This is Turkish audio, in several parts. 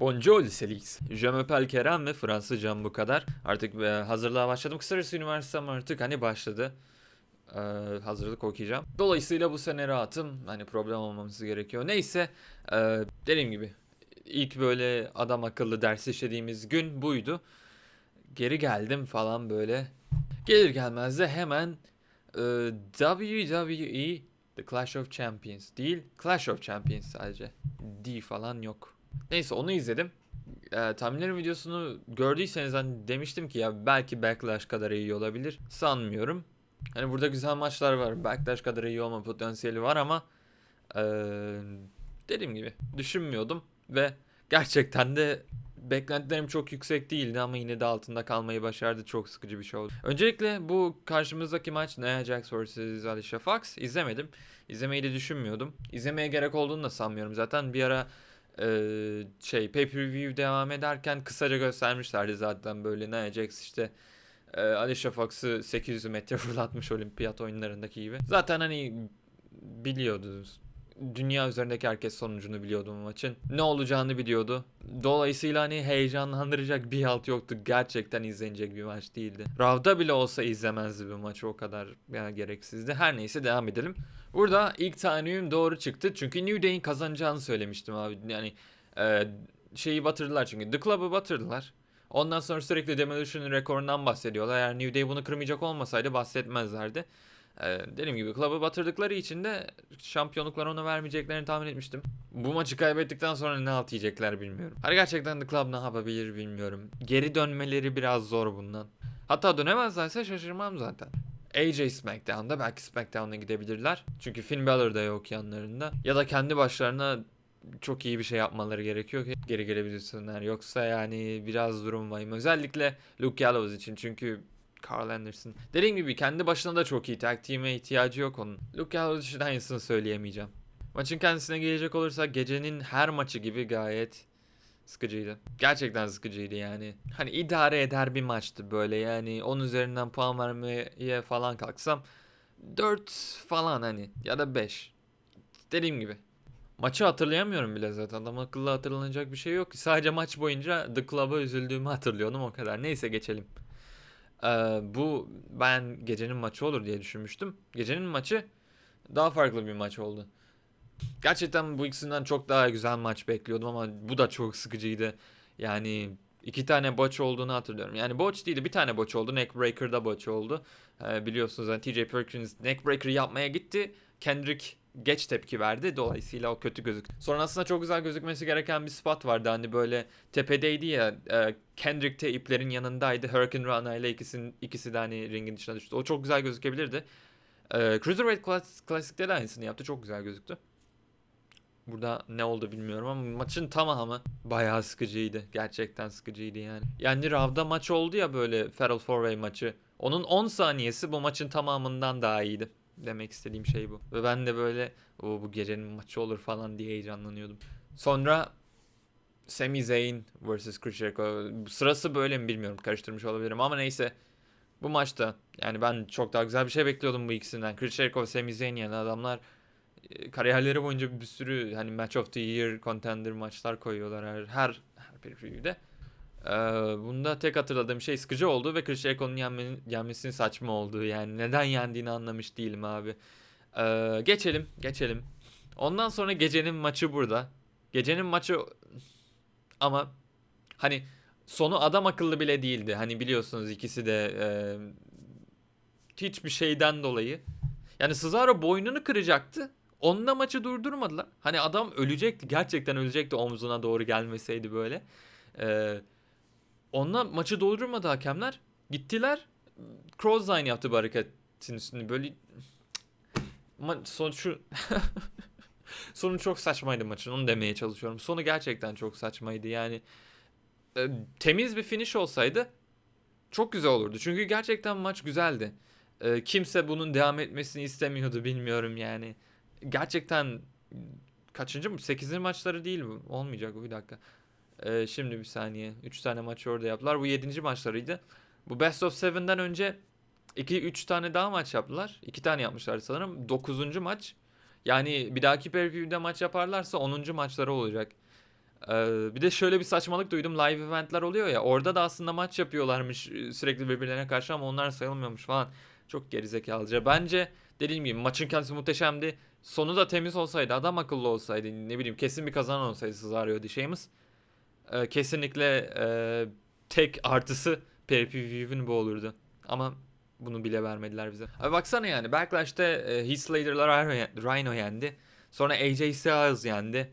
Bonjour liselis. Je m'appelle Kerem ve Fransızcam bu kadar. Artık e, hazırlığa başladım. Kısacası üniversitem artık hani başladı. Ee, hazırlık okuyacağım. Dolayısıyla bu sene rahatım. Hani problem olmaması gerekiyor. Neyse e, dediğim gibi ilk böyle adam akıllı ders işlediğimiz gün buydu. Geri geldim falan böyle. Gelir gelmez de hemen e, WWE The Clash of Champions değil Clash of Champions sadece. D falan yok. Neyse onu izledim. E, tahminlerin videosunu gördüyseniz hani demiştim ki ya belki Backlash kadar iyi olabilir. Sanmıyorum. Hani burada güzel maçlar var. Backlash kadar iyi olma potansiyeli var ama e, dediğim gibi düşünmüyordum ve gerçekten de beklentilerim çok yüksek değildi ama yine de altında kalmayı başardı. Çok sıkıcı bir şey oldu. Öncelikle bu karşımızdaki maç Nia Jax vs Alicia Fox izlemedim. İzlemeyi de düşünmüyordum. İzlemeye gerek olduğunu da sanmıyorum. Zaten bir ara e, şey pay-per-view devam ederken kısaca göstermişlerdi zaten böyle Nia Jax işte e, Alicia Fox'ı 800 metre fırlatmış olimpiyat oyunlarındaki gibi. Zaten hani biliyordunuz. Dünya üzerindeki herkes sonucunu biliyordu bu maçın. Ne olacağını biliyordu. Dolayısıyla hani heyecanlandıracak bir halt yoktu. Gerçekten izlenecek bir maç değildi. Rav'da bile olsa izlemezdi bu maçı o kadar yani gereksizdi. Her neyse devam edelim. Burada ilk tahminim doğru çıktı. Çünkü New Day'in kazanacağını söylemiştim abi. Yani e, şeyi batırdılar çünkü. The Club'ı batırdılar. Ondan sonra sürekli Demolition'ın rekorundan bahsediyorlar. Eğer New Day bunu kırmayacak olmasaydı bahsetmezlerdi. Ee, dediğim gibi Club'ı batırdıkları için de şampiyonlukları ona vermeyeceklerini tahmin etmiştim. Bu maçı kaybettikten sonra ne halt yiyecekler bilmiyorum. Hani gerçekten The Club ne yapabilir bilmiyorum. Geri dönmeleri biraz zor bundan. Hatta dönemezlerse şaşırmam zaten. AJ SmackDown'da belki SmackDown'a gidebilirler. Çünkü Finn Balor da yok yanlarında. Ya da kendi başlarına çok iyi bir şey yapmaları gerekiyor ki geri gelebilsinler. Yoksa yani biraz durum vahim. Özellikle Luke Gallows için çünkü Carl Anderson. Dediğim gibi kendi başına da çok iyi. Tag team'e ihtiyacı yok onun. Luke Gallows için aynısını söyleyemeyeceğim. Maçın kendisine gelecek olursak gecenin her maçı gibi gayet sıkıcıydı. Gerçekten sıkıcıydı yani. Hani idare eder bir maçtı böyle yani 10 üzerinden puan vermeye falan kalksam 4 falan hani ya da 5. Dediğim gibi. Maçı hatırlayamıyorum bile zaten. Adam akıllı hatırlanacak bir şey yok. Sadece maç boyunca The Club'a üzüldüğümü hatırlıyordum o kadar. Neyse geçelim. Ee, bu ben gecenin maçı olur diye düşünmüştüm. Gecenin maçı daha farklı bir maç oldu. Gerçekten bu ikisinden çok daha güzel maç bekliyordum ama bu da çok sıkıcıydı. Yani iki tane botch olduğunu hatırlıyorum. Yani botch değildi bir tane botch oldu. Neckbreaker'da botch oldu. Ee, biliyorsunuz yani TJ Perkins neckbreaker yapmaya gitti. Kendrick geç tepki verdi. Dolayısıyla o kötü gözük. Sonrasında çok güzel gözükmesi gereken bir spot vardı. Hani böyle tepedeydi ya e, Kendrick de iplerin yanındaydı. Hurricane Rana ile ikisinin, ikisi de hani ringin dışına düştü. O çok güzel gözükebilirdi. E, Cruiserweight Class, Classic'te de aynısını yaptı. Çok güzel gözüktü. Burada ne oldu bilmiyorum ama maçın tamamı bayağı sıkıcıydı. Gerçekten sıkıcıydı yani. Yani Rav'da maç oldu ya böyle Fatal 4 maçı. Onun 10 saniyesi bu maçın tamamından daha iyiydi. Demek istediğim şey bu. Ve ben de böyle o bu gecenin maçı olur falan diye heyecanlanıyordum. Sonra Sami Zayn vs. Chris Jericho. Sırası böyle mi bilmiyorum. Karıştırmış olabilirim ama neyse. Bu maçta yani ben çok daha güzel bir şey bekliyordum bu ikisinden. Chris Jericho ve Sami Zayn yani adamlar kariyerleri boyunca bir sürü hani Match of the Year contender maçlar koyuyorlar her her, her preview'de. Ee, bunda tek hatırladığım şey sıkıcı oldu ve Chris Jericho'nun yenmenin, yenmesinin saçma olduğu. Yani neden yendiğini anlamış değilim abi. Ee, geçelim, geçelim. Ondan sonra gecenin maçı burada. Gecenin maçı ama hani sonu adam akıllı bile değildi. Hani biliyorsunuz ikisi de e, hiçbir şeyden dolayı. Yani Cesaro boynunu kıracaktı. Onunla maçı durdurmadılar. Hani adam ölecekti. Gerçekten ölecekti omzuna doğru gelmeseydi böyle. Eee Onunla maçı doldurmadı hakemler. Gittiler. Crossline yaptı bu üstünde. Böyle Ma son şu sonu çok saçmaydı maçın. Onu demeye çalışıyorum. Sonu gerçekten çok saçmaydı. Yani e, temiz bir finish olsaydı çok güzel olurdu. Çünkü gerçekten maç güzeldi. E, kimse bunun devam etmesini istemiyordu bilmiyorum yani. Gerçekten kaçıncı mı? 8. maçları değil bu. Olmayacak bu bir dakika. Ee, şimdi bir saniye. 3 tane maç orada yaptılar. Bu 7. maçlarıydı. Bu Best of 7'den önce 2-3 tane daha maç yaptılar. 2 tane yapmışlar sanırım. 9. maç. Yani bir dahaki pay maç yaparlarsa 10. maçları olacak. Ee, bir de şöyle bir saçmalık duydum. Live eventler oluyor ya. Orada da aslında maç yapıyorlarmış e, sürekli birbirlerine karşı ama onlar sayılmıyormuş falan. Çok gerizekalıca. Bence dediğim gibi maçın kendisi muhteşemdi. Sonu da temiz olsaydı, adam akıllı olsaydı, ne bileyim kesin bir kazanan olsaydı Cesaro diyeceğimiz. Ee, kesinlikle e, tek artısı pay-per-view'ün bu olurdu. Ama bunu bile vermediler bize. Abi baksana yani Backlash'te e, Heath Slater'lar Rhino yendi. Sonra AJ Styles yendi.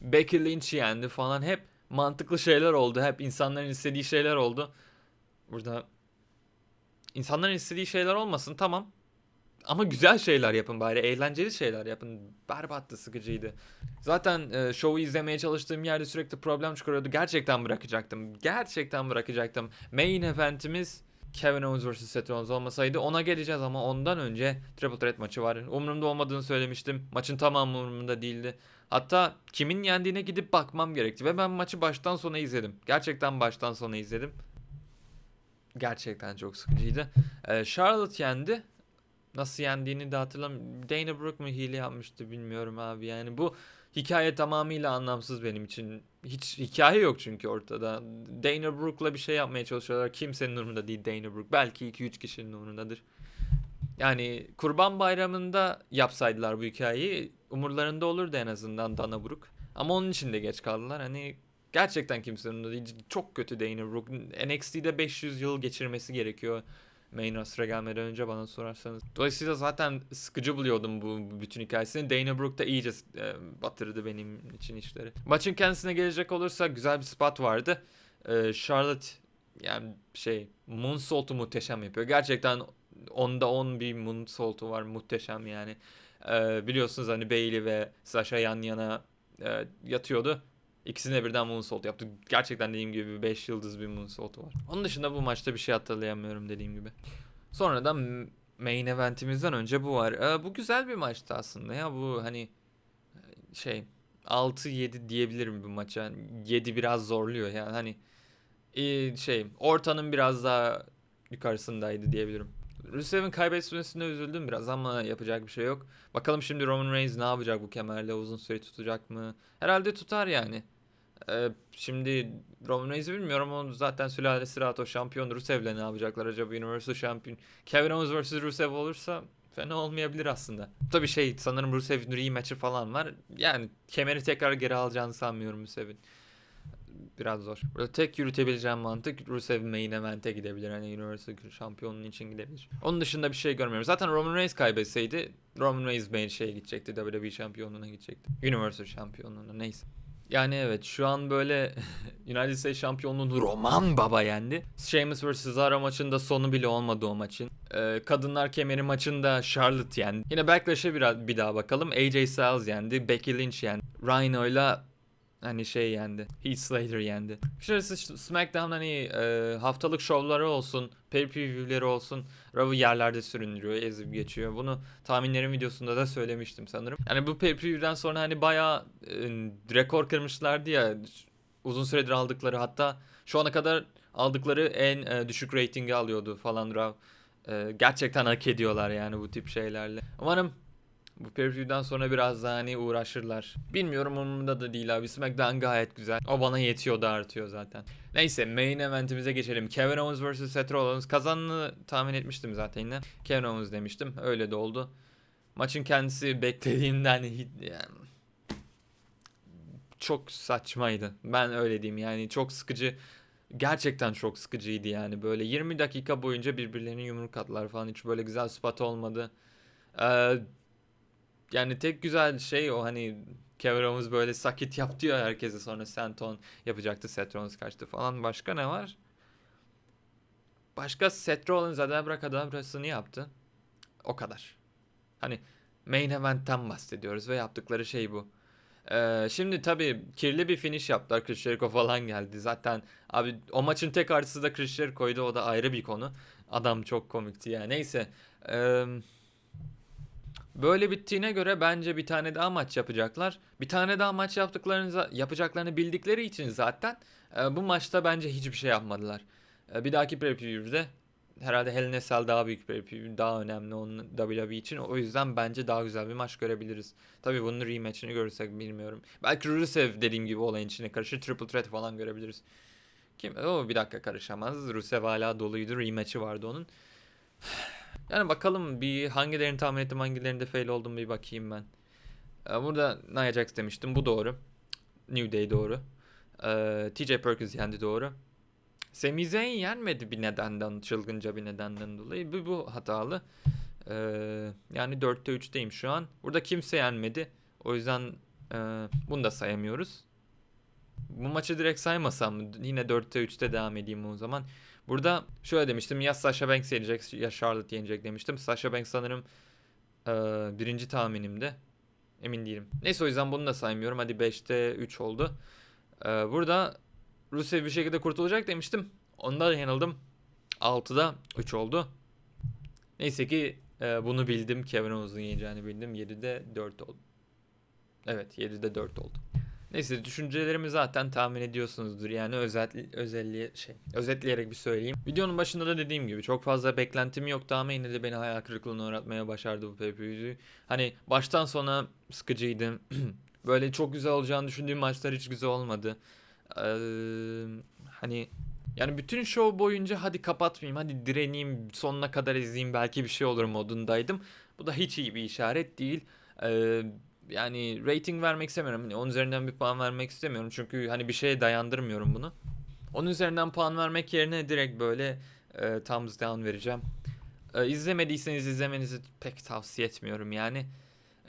Becky Lynch yendi falan. Hep mantıklı şeyler oldu. Hep insanların istediği şeyler oldu. Burada insanların istediği şeyler olmasın tamam. Ama güzel şeyler yapın bari. Eğlenceli şeyler yapın. Berbattı, sıkıcıydı. Zaten e, şovu izlemeye çalıştığım yerde sürekli problem çıkarıyordu. Gerçekten bırakacaktım. Gerçekten bırakacaktım. Main eventimiz Kevin Owens vs. Seth Rollins olmasaydı ona geleceğiz ama ondan önce Triple Threat maçı var. Umurumda olmadığını söylemiştim. Maçın tamamı umurumda değildi. Hatta kimin yendiğine gidip bakmam gerekti ve ben maçı baştan sona izledim. Gerçekten baştan sona izledim. Gerçekten çok sıkıcıydı. Ee, Charlotte yendi. Nasıl yendiğini de hatırlamıyorum. Dana Brooke mu hile yapmıştı bilmiyorum abi. Yani bu hikaye tamamıyla anlamsız benim için. Hiç hikaye yok çünkü ortada. Dana Brooke'la bir şey yapmaya çalışıyorlar. Kimsenin umurunda değil Dana Brooke. Belki 2-3 kişinin umurundadır. Yani Kurban Bayramı'nda yapsaydılar bu hikayeyi umurlarında olurdu en azından Dana Brooke. Ama onun için de geç kaldılar. Hani gerçekten kimsenin umurunda değil. Çok kötü Dana Brooke. NXT'de 500 yıl geçirmesi gerekiyor. Main roster'a gelmeden önce bana sorarsanız. Dolayısıyla zaten sıkıcı buluyordum bu, bütün hikayesini. Dana Brooke da iyice e, batırdı benim için işleri. Maçın kendisine gelecek olursa güzel bir spot vardı. E, Charlotte yani şey Moonsault'u muhteşem yapıyor. Gerçekten onda 10 bir Moonsault'u var muhteşem yani. E, biliyorsunuz hani Bailey ve Sasha yan yana e, yatıyordu. İkisine birden moonsault yaptı. Gerçekten dediğim gibi 5 yıldız bir moonsault'u var. Onun dışında bu maçta bir şey hatırlayamıyorum dediğim gibi. Sonra da main eventimizden önce bu var. Ee, bu güzel bir maçtı aslında ya. Bu hani şey 6-7 diyebilirim bu maça. 7 biraz zorluyor yani hani e, şey ortanın biraz daha yukarısındaydı diyebilirim. Rusev'in kaybetmesine üzüldüm biraz ama yapacak bir şey yok. Bakalım şimdi Roman Reigns ne yapacak bu kemerle uzun süre tutacak mı? Herhalde tutar yani. Ee, şimdi Roman Reigns'i bilmiyorum ama zaten sülalesi rahat o şampiyon Rusev'le ne yapacaklar acaba Universal Şampiyon. Kevin Owens vs Rusev olursa fena olmayabilir aslında. Tabii şey sanırım Rusev'in rematch'ı falan var. Yani kemeri tekrar geri alacağını sanmıyorum Rusev'in biraz zor. Burada tek yürütebileceğim mantık Rusev main event'e gidebilir. Hani Universal şampiyonluğu için gidebilir. Onun dışında bir şey görmüyorum. Zaten Roman Reigns kaybetseydi Roman Reigns main şeye gidecekti. WWE şampiyonluğuna gidecekti. Universal şampiyonluğuna neyse. Yani evet şu an böyle United States şampiyonluğunu Roman Baba yendi. Sheamus vs Cesaro maçında sonu bile olmadı o maçın. Ee, kadınlar kemeri maçında Charlotte yendi. Yine Backlash'e bir, bir daha bakalım. AJ Styles yendi. Becky Lynch yendi. Rhino'yla Hani şey yendi. Heath Slater yendi. Şurası SmackDown hani e, haftalık şovları olsun, pay-per-view'leri olsun. Raw'ı yerlerde süründürüyor, ezip geçiyor. Bunu tahminlerim videosunda da söylemiştim sanırım. Yani bu pay-per-view'den sonra hani bayağı e, rekor kırmışlardı ya. Uzun süredir aldıkları hatta şu ana kadar aldıkları en e, düşük ratingi alıyordu falan Raw. E, gerçekten hak ediyorlar yani bu tip şeylerle. Umarım bu preview'dan sonra biraz daha hani uğraşırlar. Bilmiyorum umurumda da değil abi. SmackDown gayet güzel. O bana yetiyor da artıyor zaten. Neyse main eventimize geçelim. Kevin Owens vs. Seth Rollins. Kazanını tahmin etmiştim zaten yine. Kevin Owens demiştim. Öyle de oldu. Maçın kendisi beklediğimden yani çok saçmaydı. Ben öyle diyeyim yani çok sıkıcı. Gerçekten çok sıkıcıydı yani böyle 20 dakika boyunca birbirlerini yumruk attılar falan hiç böyle güzel spot olmadı. Ee, yani tek güzel şey o hani Owens böyle sakit yaptı ya herkese sonra Santon yapacaktı Seth Rollins kaçtı falan. Başka ne var? Başka Seth Rollins Adabra Kadabra'sını yaptı. O kadar. Hani main event'ten bahsediyoruz ve yaptıkları şey bu. Ee, şimdi tabii kirli bir finish yaptılar. Chris Jericho falan geldi. Zaten abi o maçın tek artısı da Chris Jericho'ydu. O da ayrı bir konu. Adam çok komikti ya. Neyse. Eee Böyle bittiğine göre bence bir tane daha maç yapacaklar. Bir tane daha maç yaptıklarını yapacaklarını bildikleri için zaten e, bu maçta bence hiçbir şey yapmadılar. E, bir dahaki preview'de herhalde Hell in daha büyük pay-per-view, daha önemli onun WWE için. O yüzden bence daha güzel bir maç görebiliriz. Tabii bunun rematch'ini görürsek bilmiyorum. Belki Rusev dediğim gibi olayın içine karışır. Triple Threat falan görebiliriz. Kim? O bir dakika karışamaz. Rusev hala doluydu. Rematch'i vardı onun. Yani bakalım bir hangilerini tahmin ettim hangilerinde fail oldum bir bakayım ben. Ee, Burada Nia Jax demiştim. Bu doğru. New Day doğru. Ee, TJ Perkins yendi doğru. Sami Zayn yenmedi bir nedenden, çılgınca bir nedenden dolayı. Bu, bu hatalı. Ee, yani 4'te 3'teyim şu an. Burada kimse yenmedi. O yüzden e, bunu da sayamıyoruz. Bu maçı direkt saymasam? Yine 4'te 3'te devam edeyim o zaman. Burada şöyle demiştim. Ya Sasha Banks yenecek ya Charlotte yenecek demiştim. Sasha Banks sanırım e, birinci tahminimde. Emin değilim. Neyse o yüzden bunu da saymıyorum. Hadi 5'te 3 oldu. Ee, burada Rusev bir şekilde kurtulacak demiştim. Onda da yanıldım. 6'da 3 oldu. Neyse ki e, bunu bildim. Kevin Owens'ın yeneceğini bildim. 7'de 4 oldu. Evet 7'de 4 oldu. Neyse düşüncelerimi zaten tahmin ediyorsunuzdur. Yani özel, özelliğe şey özetleyerek bir söyleyeyim. Videonun başında da dediğim gibi çok fazla beklentim yoktu ama yine de beni hayal kırıklığına uğratmaya başardı bu pay Hani baştan sona sıkıcıydı. Böyle çok güzel olacağını düşündüğüm maçlar hiç güzel olmadı. Ee, hani yani bütün show boyunca hadi kapatmayayım, hadi direneyim, sonuna kadar izleyeyim belki bir şey olur modundaydım. Bu da hiç iyi bir işaret değil. Ee, yani rating vermek istemiyorum. Hani 10 üzerinden bir puan vermek istemiyorum. Çünkü hani bir şeye dayandırmıyorum bunu. Onun üzerinden puan vermek yerine direkt böyle e, thumbs down vereceğim. E, izlemediyseniz izlemenizi pek tavsiye etmiyorum yani.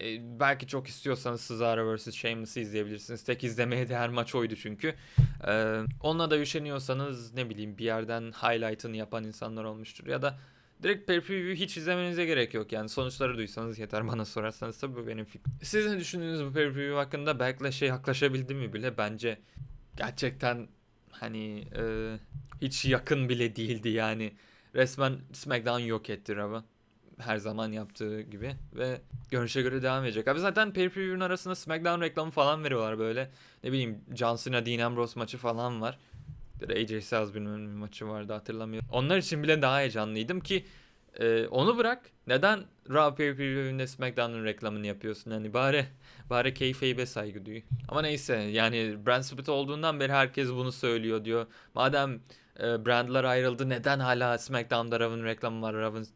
E, belki çok istiyorsanız Cesaro vs. Sheamus'ı izleyebilirsiniz. Tek izlemeye değer maç oydu çünkü. E, onunla da üşeniyorsanız ne bileyim bir yerden highlight'ını yapan insanlar olmuştur. Ya da direkt pay hiç izlemenize gerek yok. Yani sonuçları duysanız yeter bana sorarsanız tabii bu benim fikrim. Siz düşündüğünüz bu pay hakkında? Backlash'e yaklaşabildi mi bile? Bence gerçekten hani e, hiç yakın bile değildi yani. Resmen SmackDown yok etti Raw. Her zaman yaptığı gibi ve görünüşe göre devam edecek. Abi zaten pay-per-view'un arasında SmackDown reklamı falan veriyorlar böyle. Ne bileyim John Cena Dean Ambrose maçı falan var. AJ Styles bilmem bir maçı vardı hatırlamıyorum. Onlar için bile daha heyecanlıydım ki e, onu bırak. Neden Raw pay-per-view'ünde SmackDown'un reklamını yapıyorsun? Hani bari bari kayfabe saygı duy. Ama neyse yani brand split olduğundan beri herkes bunu söylüyor diyor. Madem e, brandlar ayrıldı neden hala SmackDown'da Raw'ın reklamı var,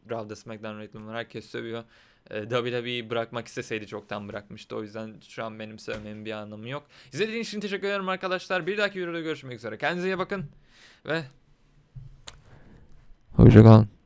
Raw'da SmackDown reklamı var herkes sövüyor. E, WWE bırakmak isteseydi çoktan bırakmıştı. O yüzden şu an benim sevmemin bir anlamı yok. İzlediğiniz için teşekkür ederim arkadaşlar. Bir dahaki videoda görüşmek üzere. Kendinize iyi bakın ve hoşçakalın.